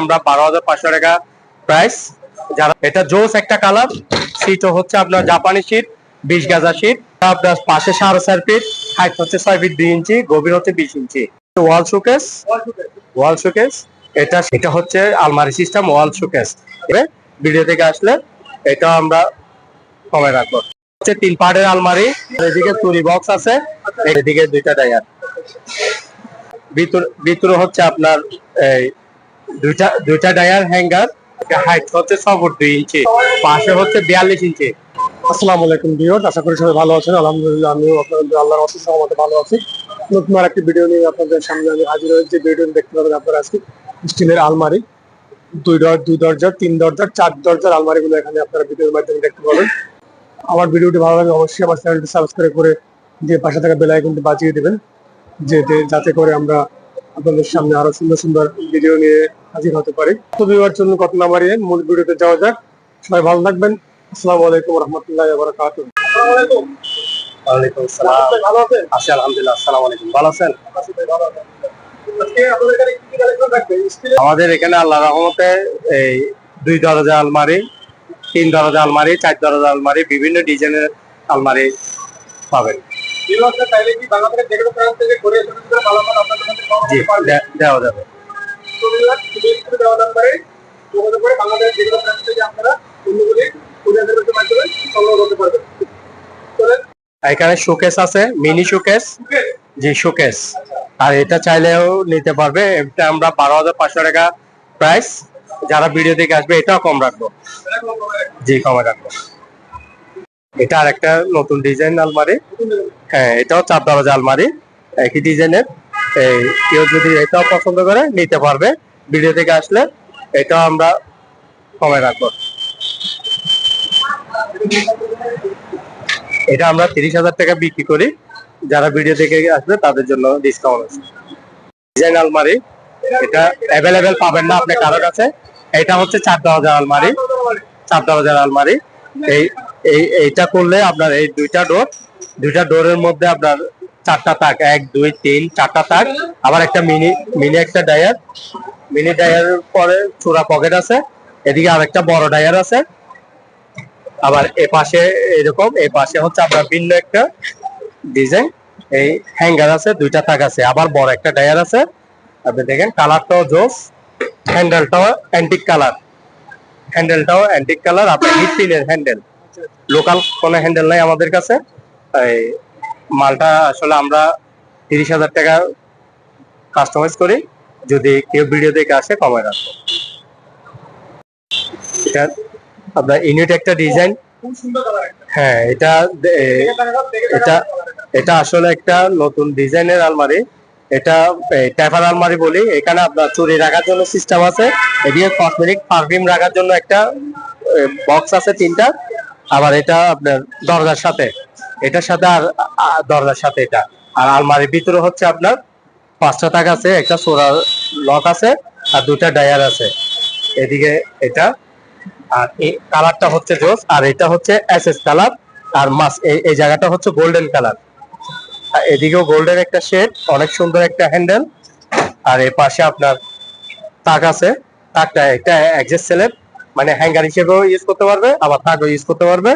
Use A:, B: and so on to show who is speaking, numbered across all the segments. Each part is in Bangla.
A: আমরা বারো হাজার পাঁচশো টাকা প্রাইস যারা এটা জোস একটা কালার সিট হচ্ছে আপনার জাপানি সিট বিশ গাজা সিট আপনার পাশে সাড়ে চার ফিট হাইট হচ্ছে ছয় ফিট দুই ইঞ্চি, গভীর হচ্ছে বিশ ইঞ্চি। ওয়াল শোকেস ওয়াল শোকেস এটা এটা হচ্ছে আলমারি সিস্টেম ওয়াল শোকেস ভিডিও থেকে আসলে এটা আমরা কমে রাখব। হচ্ছে তিন পার্টের আলমারি। এদিকে চুরি বক্স আছে, এদিকে দুইটা ডায়ার ভিতর ভিতরে হচ্ছে আপনার এই দুইটা দুইটা ডায়ার হ্যাঙ্গার হাইট হচ্ছে ছ দুই ইঞ্চি পাশে হচ্ছে বিয়াল্লিশ ইঞ্চি
B: আসসালামু আলাইকুম ভিউয়ার্স আশা করি সবাই ভালো আছেন। আলহামদুলিল্লাহ, আমিও আপনাদের আল্লাহর অশেষ রহমতে ভালো আছি। নতুন আর একটি ভিডিও নিয়ে আপনাদের সামনে আমি হাজির হয়েছি। ভিডিও দেখতে পাবেন আপনারা আজকে স্টিলের আলমারি। দুই দর, দুই দরজার তিন দরজার চার দরজার আলমারিগুলো এখানে আপনারা ভিডিওর মাধ্যমে দেখতে পাবেন। আমার ভিডিওটি ভালো লাগে অবশ্যই আমার চ্যানেলটি সাবস্ক্রাইব করে দিয়ে পাশে থাকা বেল আইকনটি বাজিয়ে দেবেন। যেতে, যাতে করে আমরা আপনাদের সামনে আরও সুন্দর সুন্দর ভিডিও নিয়ে হাজির হতে পারি। তো ভিউয়ার জন্য কত নাম্বার মূল ভিডিওতে যাওয়া যাক। সবাই ভালো থাকবেন। আসসালামু আলাইকুম রহমতুল্লাহ বারাকাতুহ
A: ওয়ালাইকুম আসসালাম।
B: ভালো আছেন?
A: আছি আলহামদুলিল্লাহ আসসালামু আলাইকুম। ভালো আছেন? আমাদের এখানে আল্লাহ রহমতে এই দুই দরজা আলমারি তিন দরজা আলমারি চার দরজা আলমারি বিভিন্ন ডিজাইনের আলমারি পাবেন। দেওয়া এখানে শোকেস আছে মিনি শোকেস জি শোকেস আর এটা চাইলেও নিতে পারবে। এটা আমরা বারো হাজার পাঁচশো টাকা প্রাইস যারা ভিডিও দেখে আসবে এটাও কম রাখব। জি কমে রাখব। এটা আর একটা নতুন ডিজাইন আলমারি। হ্যাঁ এটাও চার দরজা আলমারি। একই ডিজাইনের এই কেউ যদি এটাও পছন্দ করে নিতে পারবে। ভিডিও থেকে আসলে এটাও আমরা কমে রাখব। এটা আমরা তিরিশ হাজার টাকা বিক্রি করি। যারা ভিডিও থেকে আসবে, তাদের জন্য ডিসকাউন্ট আছে। ডিজাইন আলমারি, এটা অ্যাভেলেবেল পাবেন না আপনি কারও কাছে। এটা হচ্ছে চার দরজার আলমারি। চার দরজার আলমারি। এই এই, এইটা করলে আপনার এই দুইটা ডোর দুইটা ডোরের মধ্যে আপনার চারটা তাক, এক, দুই, তিন, চারটা তাক, আবার একটা মিনি মিনি একটা ডায়ার মিনি ডায়ারের পরে চূড়া পকেট আছে, এদিকে আরেকটা বড় ডায়ার আছে। আবার এ পাশে এরকম, এ পাশে হচ্ছে আপনার ভিন্ন একটা ডিজাইন এই হ্যাঙ্গার আছে, দুইটা থাক আছে, আবার বড় একটা ডায়ার আছে। আপনি দেখেন কালারটাও জোস হ্যান্ডেলটাও অ্যান্টিক কালার হ্যান্ডেলটাও অ্যান্টিক কালার আপনার হিট পিনের হ্যান্ডেল লোকাল কোনো হ্যান্ডেল নাই আমাদের কাছে। এই মালটা আসলে আমরা তিরিশ হাজার টাকা কাস্টমাইজ করি। যদি কেউ ভিডিও দেখে আসে কমায় রাখব এটা আপনার ইউনিট একটা ডিজাইন হ্যাঁ এটা এটা এটা আসলে একটা নতুন ডিজাইনের আলমারি। এটা ট্যাপার আলমারি বলি। এখানে আপনার চুরি রাখার জন্য সিস্টেম আছে। এদিকে কসমেটিক পারফিউম রাখার জন্য একটা বক্স আছে তিনটা। আবার এটা আপনার দরজার সাথে। এটার সাথে আর দরজার সাথে এটা। আর আলমারির ভিতরে হচ্ছে আপনার পাঁচটা তাক আছে, একটা সোরা লক আছে আর দুটা ডায়ার আছে। এদিকে এটা, আর এই কালারটা হচ্ছে জোস, আর এটা হচ্ছে এসএস কালার, আর মাস এই- জায়গাটা হচ্ছে গোল্ডেন কালার। আর এদিকেও গোল্ডেন একটা শেড, অনেক সুন্দর একটা হ্যান্ডেল, আর এর পাশে আপনার তাক আছে। তাকটা একটা অ্যাডজাস্ট সেলের মানে হ্যাঙ্গার হিসেবেও ইউজ করতে পারবে, আবার তাকও ইউজ করতে পারবে।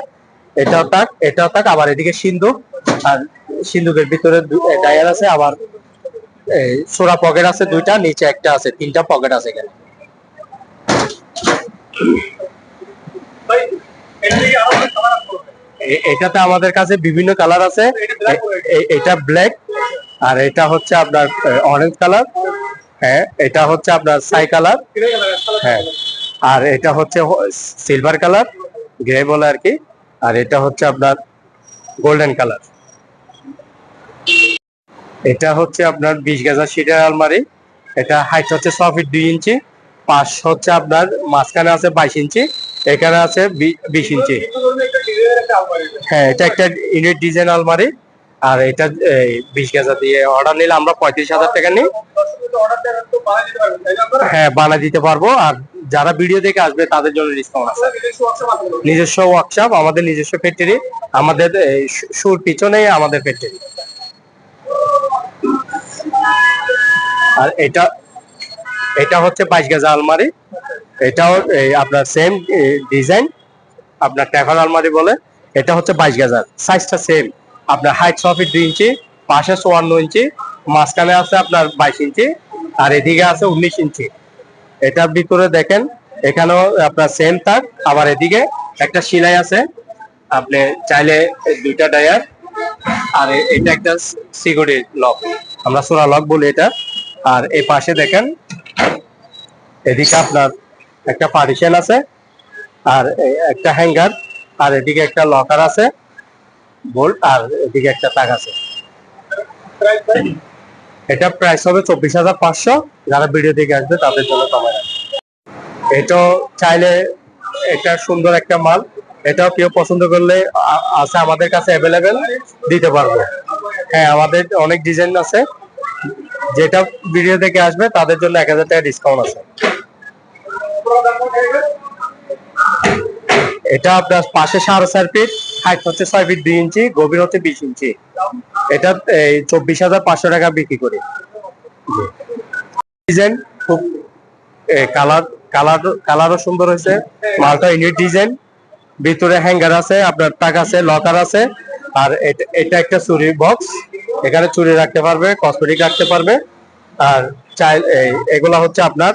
A: এটাও তাক এটাও তাক, আবার এদিকে সিন্ধুক আর সিন্ধুকের ভিতরে ডায়ার আছে, আবার সোরা পকেট আছে দুইটা, নিচে একটা আছে, তিনটা পকেট আছে এখানে। এটাতে আমাদের কাছে বিভিন্ন কালার আছে। এটা ব্ল্যাক আর এটা হচ্ছে আপনার অরেঞ্জ কালার হ্যাঁ এটা হচ্ছে আপনার সাই কালার হ্যাঁ আর এটা হচ্ছে সিলভার কালার গ্রে বলে আর কি। আর এটা হচ্ছে আপনার গোল্ডেন কালার এটা হচ্ছে আপনার বিশ গেজা সিটের আলমারি। এটা হাইট হচ্ছে ছ ফিট দুই ইঞ্চি, পাশ হচ্ছে আপনার মাঝখানে আছে বাইশ ইঞ্চি, এখানে আছে বিশ ইঞ্চি। হ্যাঁ এটা একটা ইউনিট ডিজাইন আলমারি। আর এটা বিশ গেজা দিয়ে অর্ডার নিলে আমরা পঁয়ত্রিশ হাজার টাকা নিই। হ্যাঁ বানা দিতে পারব। আর যারা ভিডিও দেখে আসবে, তাদের জন্য ডিসকাউন্ট আছে। নিজস্ব ওয়ার্কশপ আমাদের নিজস্ব ফ্যাক্টরি আমাদের সুর পিছনেই আমাদের ফ্যাক্টরি আর এটা এটা হচ্ছে বাইশ গেজা আলমারি। এটাও আপনার সেম ডিজাইন আপনার ট্যাফার আলমারি বলে। এটা হচ্ছে বাইশ গেজার সাইজটা সেম আপনার হাইট ছ ফিট দুই ইঞ্চি পাশে চুয়ান্ন ইঞ্চি মাঝখানে আছে আপনার বাইশ ইঞ্চি আর এদিকে আছে উনিশ ইঞ্চি এটার ভিতরে দেখেন, এখানেও আপনার সেম তার, আবার এদিকে একটা সিলাই আছে। আপনি চাইলে দুইটা ডায়ার, আর এটা একটা সিকিউরিটি লক। আমরা সোনা লক বলি এটা। আর এই পাশে দেখেন, এদিকে আপনার একটা পার্টিশন আছে, আর একটা হ্যাঙ্গার আর এদিকে একটা লকার আছে বোল্ট আর এদিকে একটা তাক আছে। এটা প্রাইস হবে চব্বিশ হাজার পাঁচশো। যারা ভিডিও দেখে আসবে, তাদের জন্য কমায় এটা চাইলে এটা সুন্দর একটা মাল। এটাও কেউ পছন্দ করলে আছে আমাদের কাছে অ্যাভেলেবেল দিতে পারব। হ্যাঁ আমাদের অনেক ডিজাইন আছে। যেটা ভিডিও থেকে আসবে, তাদের জন্য এক হাজার টাকা ডিসকাউন্ট আছে। এটা আপনার পাশে সাড়ে চার ফিট হাইট হচ্ছে ছয় ফিট দুই ইঞ্চি, গভীর হচ্ছে বিশ ইঞ্চি। এটা, এই চব্বিশ হাজার পাঁচশো টাকা বিক্রি করি। ডিজাইন খুব কালার কালার কালারও সুন্দর হয়েছে। মালটা ইউনিট ডিজাইন ভিতরে হ্যাঙ্গার আছে, আপনার টাক আছে লকার আছে। আর এটা- একটা চুরি বক্স এখানে চুরি রাখতে পারবে কসমেটিক রাখতে পারবে। আর চাই এগুলা হচ্ছে আপনার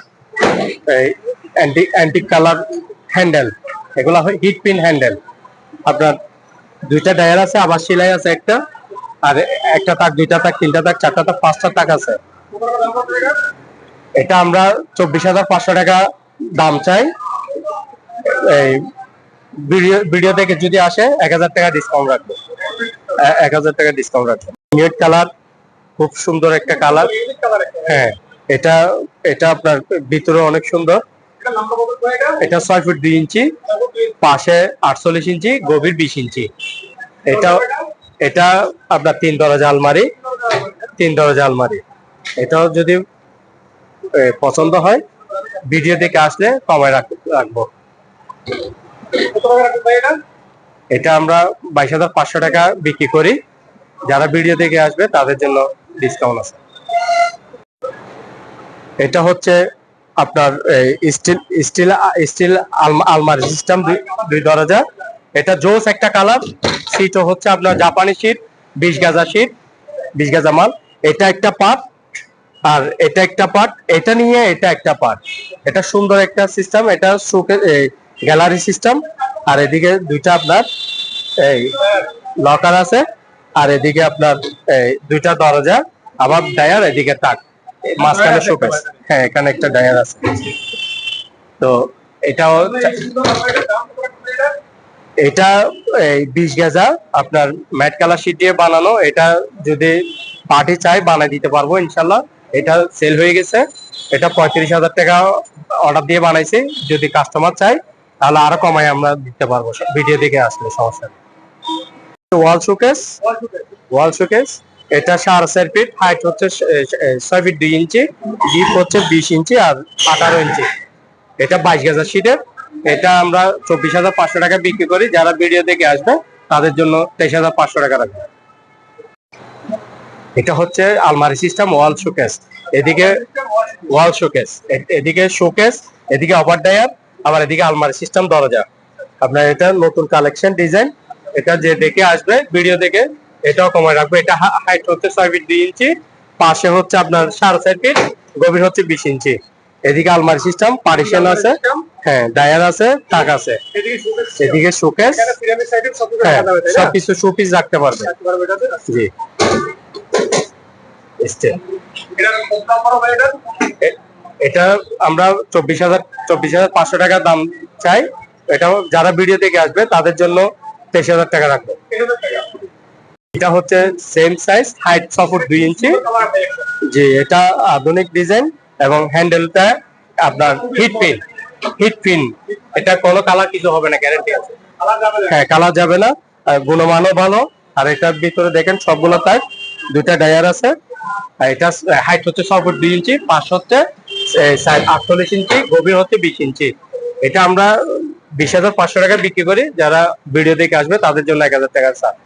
A: অ্যান্টি অ্যান্টিক কালার হ্যান্ডেল এগুলা হিট পিন হ্যান্ডেল আপনার দুইটা ডায়ার আছে, আবার সেলাই আছে একটা, আর একটা তাক, দুইটা তাক, তিনটা তাক, চারটা তাক, পাঁচটা তাক আছে। এটা আমরা চব্বিশ হাজার পাঁচশো টাকা দাম চাই। এই, ভিডিও ভিডিও থেকে যদি আসে, এক হাজার টাকা ডিসকাউন্ট রাখব। এক হাজার টাকা ডিসকাউন্ট রাখব নিউট কালার খুব সুন্দর একটা কালার হ্যাঁ এটা এটা আপনার ভিতরে অনেক সুন্দর। এটা ছয় ফুট দুই ইঞ্চি, পাশে আটচল্লিশ ইঞ্চি, গভীর বিশ ইঞ্চি। এটা এটা আপনার তিন দরজা আলমারি, তিন দরজা আলমারি। এটাও যদি পছন্দ হয় ভিডিও দেখে আসলে কমায় রাখ- রাখব। এটা আমরা বাইশ হাজার পাঁচশো টাকা বিক্রি করি। যারা ভিডিও দেখে আসবে, তাদের জন্য ডিসকাউন্ট আছে। এটা হচ্ছে আপনার স্টিল স্টিল স্টিল আলমারি সিস্টেম দুই দরজা। এটা জোস একটা কালার। সিটও হচ্ছে আপনার জাপানি সিট বিশ গাজা সিট বিশ গাজা মাল। এটা একটা পার্ট আর এটা একটা পার্ট এটা নিয়ে এটা একটা পার্ট এটা সুন্দর একটা সিস্টেম এটা গ্যালারি সিস্টেম আর এদিকে দুইটা আপনার এই লকার আছে, আর এদিকে আপনার এই দুইটা দরজা, আবার ডায়ার, এদিকে তাক। মাঝখানে শোকেস হ্যাঁ এখানে একটা ডায়ার আছে। তো এটাও এটা এই বিশ গেজা আপনার ম্যাট কালার শিট দিয়ে বানানো। এটা যদি পার্টি চাই বানাই দিতে পারব, ইনশাল্লাহ। এটা সেল হয়ে গেছে। এটা পঁয়ত্রিশ হাজার টাকা অর্ডার দিয়ে বানাইছি। যদি কাস্টমার চাই তাহলে আরও কমাই আমরা দিতে পারব। ভিডিও দেখে আসলে সমস্যা ওয়াল শোকেস ওয়াল শোকেস এটা সাড়ে চার ফিট হাইট হচ্ছে ছয় ফিট দুই ইঞ্চি ডিপ হচ্ছে বিশ ইঞ্চি আর আঠারো ইঞ্চি। এটা বাইশ গেজার শীটের এটা আমরা চব্বিশ হাজার পাঁচশো টাকা বিক্রি করি। যারা ভিডিও দেখে আসবে, তাদের জন্য তেইশ হাজার পাঁচশো টাকা রাখবে। এটা হচ্ছে আলমারি সিস্টেম ওয়াল শোকেস এদিকে ওয়াল শোকেস এদিকে শোকেস এদিকে ওভার ডায়ার আবার এদিকে আলমারি সিস্টেম দরজা। আপনার এটা নতুন কালেকশন ডিজাইন এটা যে দেখে আসবে ভিডিও দেখে এটাও কমায় রাখবে। এটা হাইট হচ্ছে ছয় ফিট দুই ইঞ্চি পাশে হচ্ছে আপনার সাড়ে চার ফিট গভীর হচ্ছে বিশ ইঞ্চি। এদিকে আলমারি সিস্টেম পার্টিশন আছে। হ্যাঁ ডায়ার আছে তাক আছে। এদিকে শোকেস হ্যাঁ সবকিছু শোপিস রাখতে পারবে। জি। এটা আমরা চব্বিশ হাজার চব্বিশ হাজার পাঁচশো টাকা দাম চাই। এটাও যারা ভিডিও থেকে আসবে, তাদের জন্য তেইশ হাজার টাকা রাখব। এটা হচ্ছে সেম সাইজ হাইট ছ ফুট দুই ইঞ্চি। জি, এটা আধুনিক ডিজাইন এবং হ্যান্ডেলটা আপনার হিট পিন হিট পিন এটা কোনো কালার কিছু হবে না গ্যারান্টি আছে। হ্যাঁ কালার যাবে না গুণমানও ভালো। আর এটার ভিতরে দেখেন, সবগুলো তাক দুইটা ডায়ার আছে। এটা হাইট হচ্ছে ছ ফুট দুই ইঞ্চি পাশ হচ্ছে আটচল্লিশ ইঞ্চি, গভীর হচ্ছে বিশ ইঞ্চি। এটা আমরা বিশ হাজার পাঁচশো টাকা বিক্রি করি। যারা ভিডিও দেখে আসবে, তাদের জন্য এক হাজার টাকার ছাড়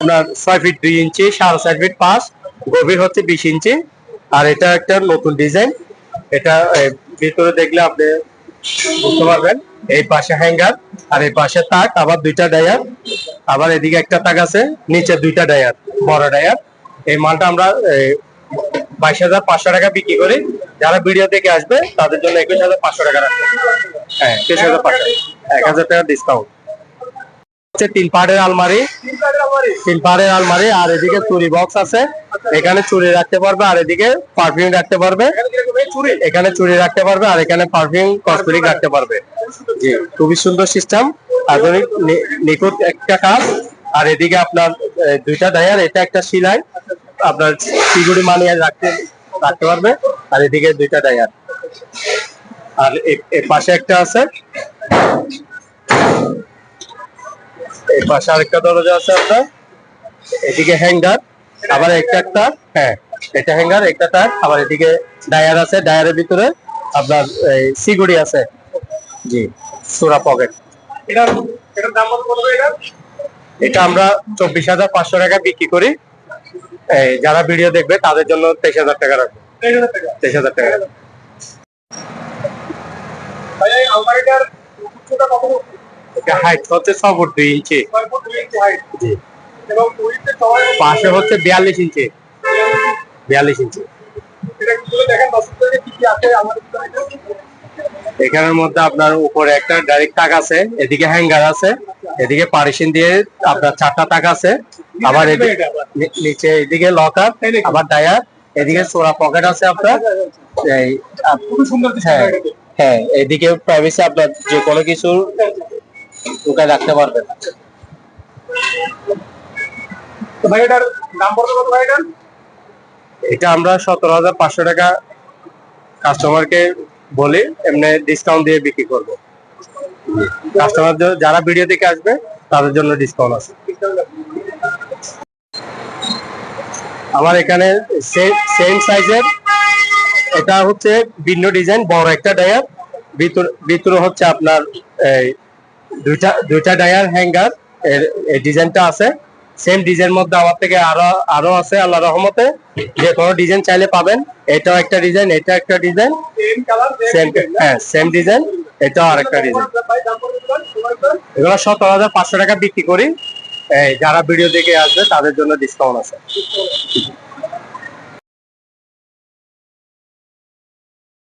A: আপনার ছয় ফিট দুই ইঞ্চি, সাড়ে চার ফিট পাঁচ, গভীর হচ্ছে বিশ ইঞ্চি। আর এটা একটা নতুন ডিজাইন। এটা ভিতরে দেখলে আপনি বুঝতে পারবেন। এই পাশে হ্যাঙ্গার, আর এই পাশে তাক, আবার দুইটা ডায়ার। আবার এদিকে একটা তাক আছে, নিচে দুইটা ডায়ার, বড় ডায়ার। এই মালটা আমরা বাইশ হাজার পাঁচশো টাকা বিক্রি করি। যারা ভিডিও থেকে আসবে, তাদের জন্য একুশ হাজার পাঁচশো টাকা রাখবে হ্যাঁ একুশ হাজার পাঁচশো এক হাজার টাকা ডিসকাউন্ট হচ্ছে আলমারি। আলমারি, আর এদিকে চুরি বক্স আছে। এখানে চুরি রাখতে পারবে, আর এদিকে পারফিউম রাখতে পারবে। এখানে চুরি রাখতে পারবে, আর এখানে পারফিউম রাখতে পারবে। খুবই সুন্দর সিস্টেম আধুনিক নিখুঁত একটা কাজ। আর এদিকে আপনার দুইটা ডায়ার এটা একটা সিলাই। আপনার সিগুড়ি মানি রাখতে রাখতে পারবে। আর এদিকে দুইটা ডায়ার। আর এ- এ পাশে একটা আছে। এই পাশে আরেকটা দরজা আছে আপনার। এদিকে হ্যাঙ্গার আবার একটা একটা হ্যাঁ এটা হ্যাঙ্গার একটা তার আবার এদিকে ডায়ার আছে ডায়ারের ভিতরে আপনার এই সিগুড়ি আছে। জি সুরা পকেট।
B: এটার এটার দাম কত এটা?
A: এটা আমরা চব্বিশ হাজার পাঁচশো টাকা বিক্রি করি। যারা ভিডিও দেখবে তাদের জন্য তেইশ হাজার টাকা রাখব।
B: তেইশ হাজার টাকা।
A: হাইট হচ্ছে ছ ফুট দুই ইঞ্চি পাশে হচ্ছে বিয়াল্লিশ ইঞ্চি বিয়াল্লিশ ইঞ্চি এখানের মধ্যে আপনার উপরে একটা ডাইরেক্ট তাক আছে এদিকে হ্যাঙ্গার আছে এদিকে পারিশন দিয়ে আপনার চারটা তাক আছে। আবার নিচে এদিকে লকার আবার ডায়ার এদিকে চোরা পকেট আছে আপনার। এই আপ-
B: খুবই সুন্দর
A: হ্যাঁ হ্যাঁ এদিকে প্রাইভেসি আপনার যে কোনো কিছু ঢুকায় রাখতে পারবেন। এটা আমরা সতেরো হাজার পাঁচশো টাকা কাস্টমারকে বলি এমনি ডিসকাউন্ট দিয়ে বিক্রি করব। কাস্টমার যারা ভিডিও দেখে আসবে তাদের জন্য ডিসকাউন্ট আছে। আমার এখানে সেম সাইজের এটা হচ্ছে ভিন্ন ডিজাইন বড় একটা ডায়ার ভিতর ভিতরে হচ্ছে আপনার দুইটা দুইটা ডায়ার হ্যাঙ্গার এর ডিজাইনটা আছে। সেম ডিজাইন মধ্যে আমার থেকে আরও আরও আছে আল্লাহ রহমতে। যে কোনো ডিজাইন চাইলে পাবেন। এটাও একটা ডিজাইন এটা একটা ডিজাইন
B: সেম
A: হ্যাঁ সেম ডিজাইন এটাও আরেকটা ডিজাইন এগুলো সতেরো হাজার পাঁচশো টাকা বিক্রি করি। যারা ভিডিও দেখে আসবে তাদের জন্য ডিসকাউন্ট আছে।